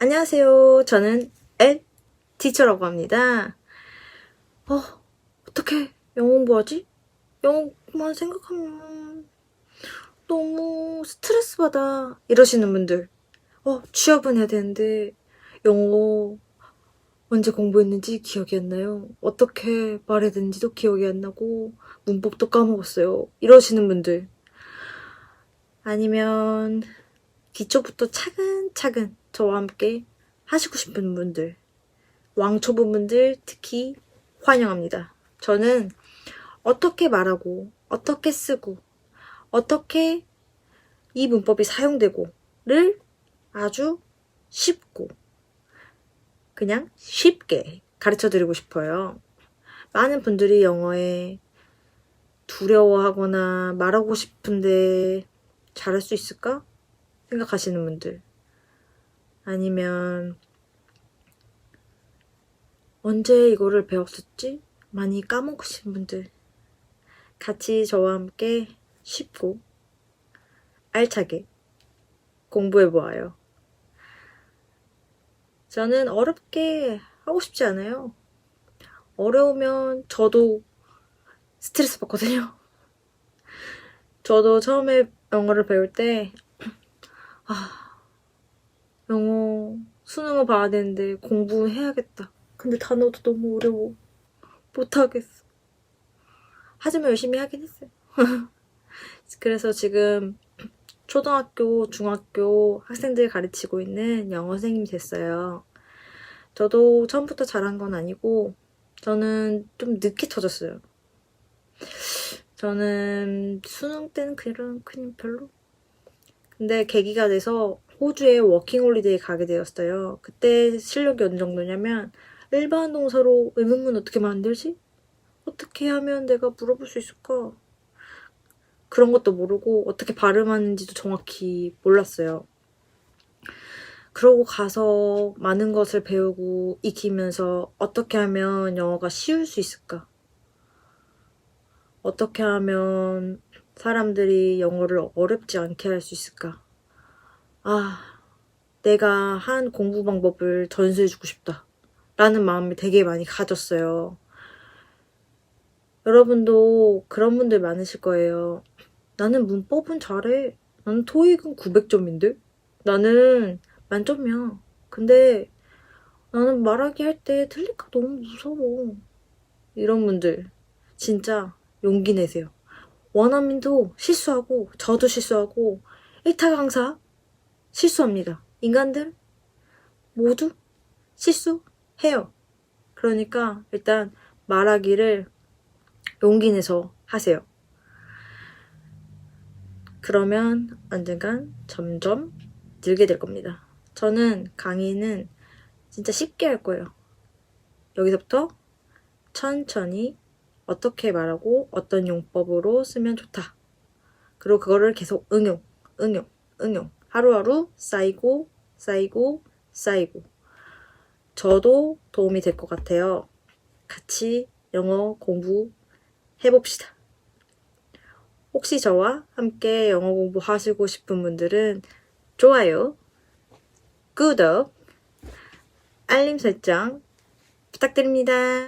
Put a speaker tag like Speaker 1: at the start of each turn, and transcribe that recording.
Speaker 1: 안녕하세요. 저는 엘 티처라고 합니다. 어, 어떻게 영어 공부하지? 영어만 생각하면 너무 스트레스 받아. 이러시는 분들. 어, 취업은 해야 되는데 영어 언제 공부했는지 기억이 안 나요. 어떻게 말해야 되는지도 기억이 안 나고 문법도 까먹었어요. 이러시는 분들. 아니면 기초부터 차근 차근 저와 함께 하시고 싶은 분들, 왕초보 분들 특히 환영합니다. 저는 어떻게 말하고, 어떻게 쓰고, 어떻게 이 문법이 사용되고를 아주 쉽고, 그냥 쉽게 가르쳐 드리고 싶어요. 많은 분들이 영어에 두려워하거나 말하고 싶은데 잘할 수 있을까? 생각하시는 분들. 아니면 언제 이거를 배웠었지? 많이 까먹으신 분들. 같이 저와 함께 쉽고 알차게 공부해 보아요. 저는 어렵게 하고 싶지 않아요. 어려우면 저도 스트레스 받거든요. 저도 처음에 영어를 배울 때, 아, 영어 수능을 봐야 되는데 공부해야겠다. 근데 단어도 너무 어려워. 못하겠어. 하지만 열심히 하긴 했어요. 그래서 지금 초등학교, 중학교 학생들 가르치고 있는 영어 선생님이 됐어요. 저도 처음부터 잘한 건 아니고, 저는 좀 늦게 터졌어요. 저는 수능 때는 그냥, 그냥 별로. 근데 계기가 돼서 호주에 워킹홀리데이 가게 되었어요. 그때 실력이 어느 정도냐면, 일반 동사로 의문문 어떻게 만들지? 어떻게 하면 내가 물어볼 수 있을까? 그런 것도 모르고 어떻게 발음하는지도 정확히 몰랐어요. 그러고 가서 많은 것을 배우고 익히면서 어떻게 하면 영어가 쉬울 수 있을까? 어떻게 하면 사람들이 영어를 어렵지 않게 할 수 있을까? 아, 내가 한 공부 방법을 전수해주고 싶다. 라는 마음을 되게 많이 가졌어요. 여러분도 그런 분들 많으실 거예요. 나는 문법은 잘해. 나는 토익은 900점인데? 나는 만점이야. 근데 나는 말하기 할 때 틀릴까 너무 무서워. 이런 분들 진짜 용기 내세요. 원어민도 실수하고 저도 실수하고 일타 강사 실수합니다. 인간들 모두 실수해요. 그러니까 일단 말하기를 용기 내서 하세요. 그러면 언젠간 점점 늘게 될 겁니다. 저는 강의는 진짜 쉽게 할 거예요. 여기서부터 천천히 어떻게 말하고 어떤 용법으로 쓰면 좋다. 그리고 그거를 계속 응용, 응용, 응용. 하루하루 쌓이고, 쌓이고, 쌓이고. 저도 도움이 될 것 같아요. 같이 영어 공부 해봅시다. 혹시 저와 함께 영어 공부 하시고 싶은 분들은 좋아요, 구독, 알림 설정 부탁드립니다.